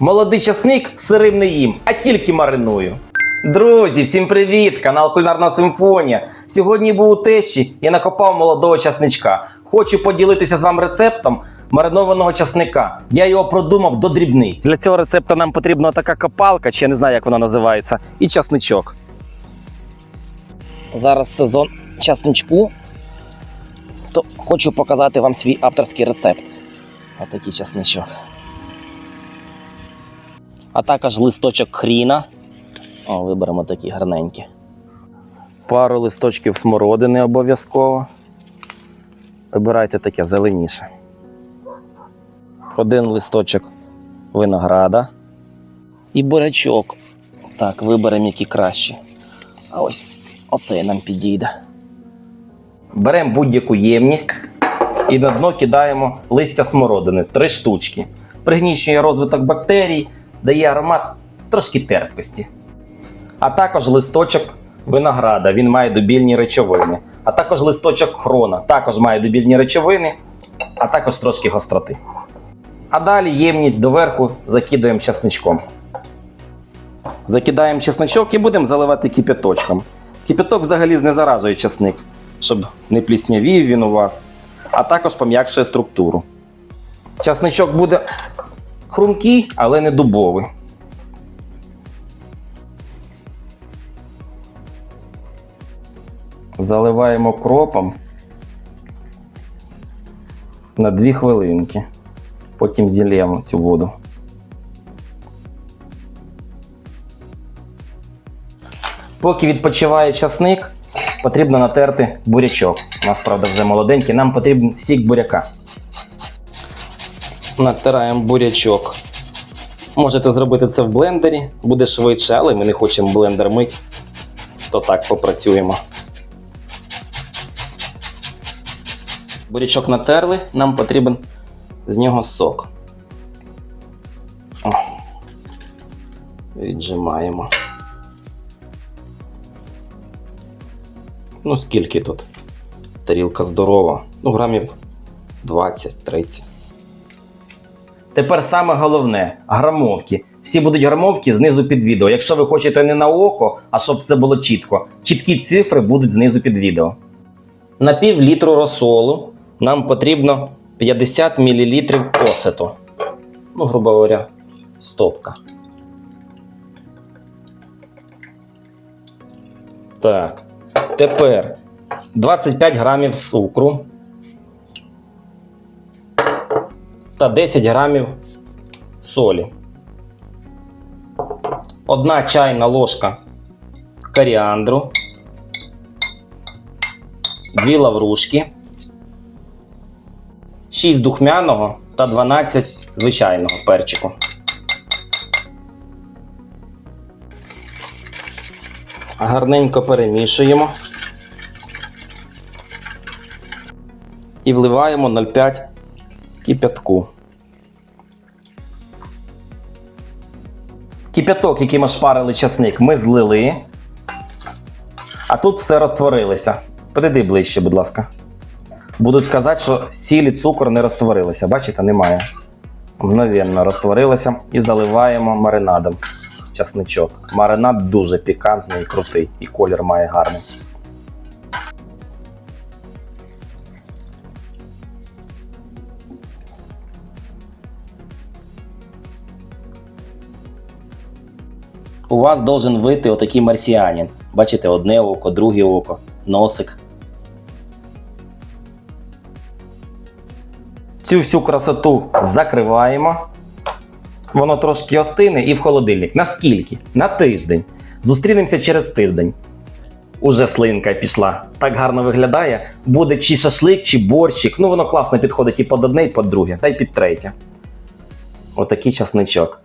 Молодий часник сирим не їм, а тільки мариную. Друзі, всім привіт! Канал Кулінарна Симфонія. Сьогодні був у тещі і накопав молодого часничка. Хочу поділитися з вами рецептом маринованого часника. Я його продумав до дрібниць. Для цього рецепту нам потрібна така копалка, чи я не знаю, як вона називається, і часничок. Зараз сезон часничку. То хочу показати вам свій авторський рецепт. Отакий часничок. А також листочок хріна. О, виберемо такі гарненькі. Пару листочків смородини обов'язково. Вибирайте таке зеленіше. Один листочок винограда. І бурячок. Так, виберемо які кращі. А ось оцей нам підійде. Беремо будь-яку ємність і на дно кидаємо листя смородини, три штучки. Пригнічує розвиток бактерій, дає аромат трошки терпкості. А також листочок винограда, він має добільні речовини. А також листочок хрона, також має добільні речовини, а також трошки гостроти. А далі ємність доверху закидаємо чесничком. Закидаємо чесничок і будемо заливати кипяточком. Кипяток взагалі знезаражує чесник, щоб не пліснявів він у вас, а також пом'якшує структуру. Часничок буде хрумкий, але не дубовий. Заливаємо кропом на 2 хвилинки. Потім зілємо цю воду. Поки відпочиває часник, потрібно натерти бурячок. У нас, правда, вже молоденький, нам потрібен сік буряка. Натираємо бурячок. Можете зробити це в блендері, буде швидше, але ми не хочемо блендер мити, то так попрацюємо. Бурячок натерли, нам потрібен з нього сок. О. Віджимаємо. Ну, скільки тут? Тарілка здорова. Ну, грамів 20-30. Тепер саме головне грамовки. Всі будуть грамовки знизу під відео. Якщо ви хочете не на око, а щоб все було чітко, чіткі цифри будуть знизу під відео. На пів літру розсолу нам потрібно 50 мл оцету. Ну, грубо говоря, стопка. Так. Тепер 25 грамів цукру та 10 грамів солі. Одна чайна ложка коріандру, дві лаврушки, 6 духмяного та 12 звичайного перчику. Гарненько перемішуємо. І вливаємо 0,5 кипятку. Кипяток, який ми шпарили часник, ми злили. А тут все розтворилося. Підійди ближче, будь ласка. Будуть казати, що сіль і цукор не розтворилися. Бачите, немає. Мгновенно розтворилося і заливаємо маринадом часничок. Маринад дуже пікантний і крутий, і колір має гарний. У вас должен вийти отакий марсіанін. Бачите, одне око, друге око, носик. Цю всю красоту закриваємо. Воно трошки остине і в холодильник. Наскільки? На тиждень. Зустрінемося через тиждень. Уже слинка пішла. Так гарно виглядає. Буде чи шашлик, чи борщик. Ну, воно класно підходить і під одне, і під друге, та й під третє. Отакий часничок.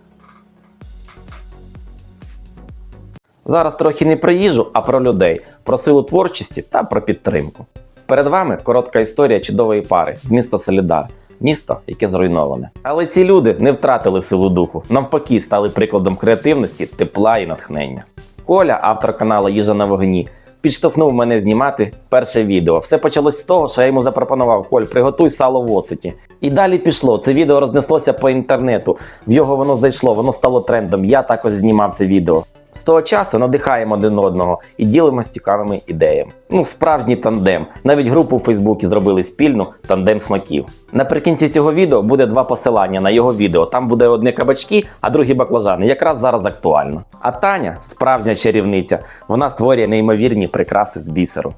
Зараз трохи не про їжу, а про людей, про силу творчості та про підтримку. Перед вами коротка історія чудової пари з міста Солідар, місто, яке зруйноване. Але ці люди не втратили силу духу, навпаки, стали прикладом креативності, тепла і натхнення. Коля, автор каналу Їжа на вогні, підштовхнув мене знімати перше відео. Все почалось з того, що я йому запропонував: Коль, приготуй сало в оцеті. І далі пішло. Це відео рознеслося по інтернету. В його воно зайшло, воно стало трендом. Я також знімав це відео. З того часу надихаємо один одного і ділимося цікавими ідеями. Ну, справжній тандем. Навіть групу в Фейсбуці зробили спільну тандем смаків. Наприкінці цього відео буде два посилання на його відео. Там буде одне кабачки, а другі баклажани. Якраз зараз актуально. А Таня, справжня чарівниця, вона створює неймовірні прикраси з бісеру.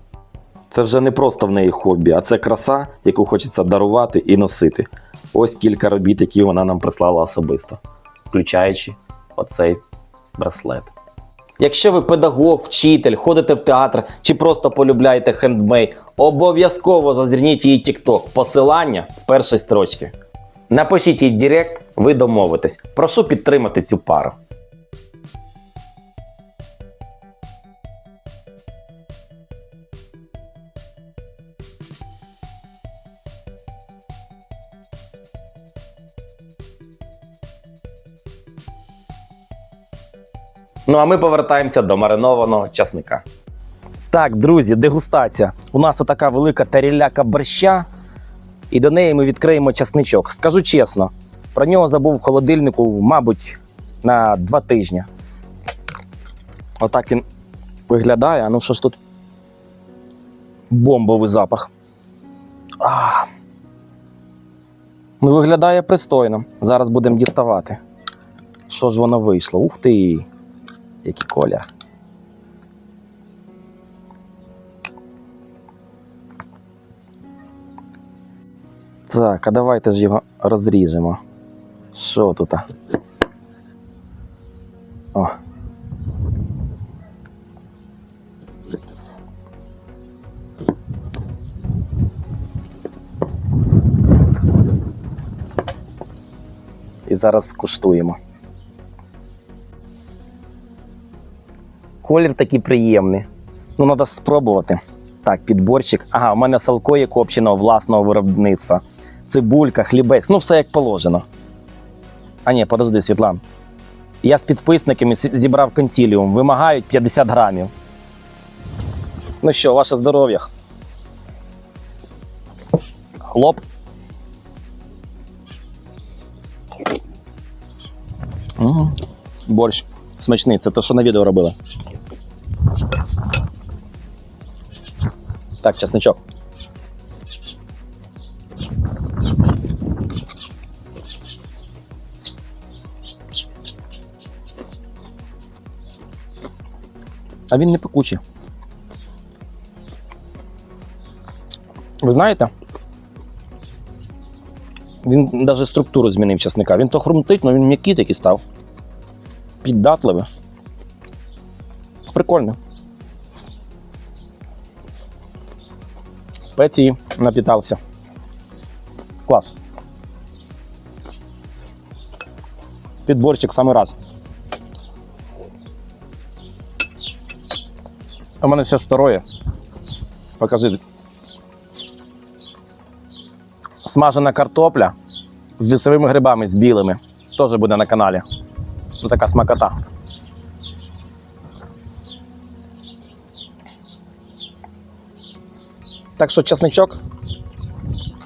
Це вже не просто в неї хобі, а це краса, яку хочеться дарувати і носити. Ось кілька робіт, які вона нам прислала особисто, включаючи оцей браслет. Якщо ви педагог, вчитель, ходите в театр чи просто полюбляєте хендмейд, обов'язково зазирніть її TikTok. Посилання в першій строчці. Напишіть їй Директ, ви домовитесь. Прошу підтримати цю пару. Ну а ми повертаємося до маринованого часника. Так, друзі, дегустація. У нас отака велика таріляка борща, і до неї ми відкриємо часничок. Скажу чесно, про нього забув в холодильнику, мабуть, на два тижні. Отак він виглядає. А ну що ж тут? Бомбовий запах. А. Ну, виглядає пристойно. Зараз будемо діставати. Що ж воно вийшло? Ух ти! Який колір. Так, а давайте ж його розріжемо. Що тут? О. І зараз скуштуємо. Колір такий приємний. Ну, треба спробувати. Так, підборчик. Ага, у мене салко є копченого власного виробництва. Цибулька, хлібець, ну все як положено. А ні, подожди, Світлан. Я з підписниками зібрав консіліум. Вимагають 50 грамів. Ну що, ваше здоров'я. Хлоп. М, Борщ. Смачний, це те, що на відео робили. Так, чесничок. А він не пекучий. Ви знаєте? Він навіть структуру змінив часника. Він то хрумтить, але він м'який такий став. Піддатливий. Прикольно. Спеції напітався. Клас. Підборчик саме раз. У мене ще второе. Покажи. Смажена картопля з лісовими грибами, з білими. Теж буде на каналі. Ну, така смакота. Так що часничок.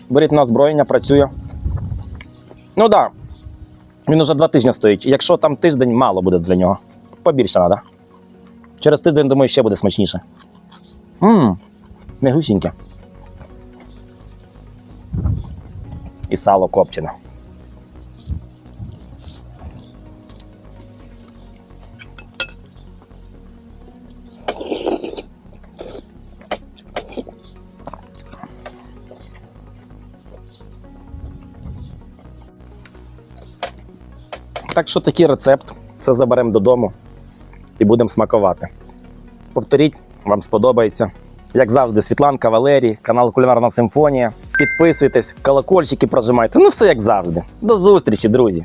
Беріть на озброєння, працює. Ну так. Да. Він уже два тижні стоїть. Якщо там тиждень, мало буде для нього. Побільше треба. Через тиждень, думаю, ще буде смачніше. Ммм, м'ягусіньке. І сало копчене. Так що такий рецепт. Це заберемо додому і будемо смакувати. Повторіть, вам сподобається. Як завжди, Світланка Валерій, канал Кулінарна Симфонія. Підписуйтесь, колокольчики прожимайте. Ну, все як завжди. До зустрічі, друзі!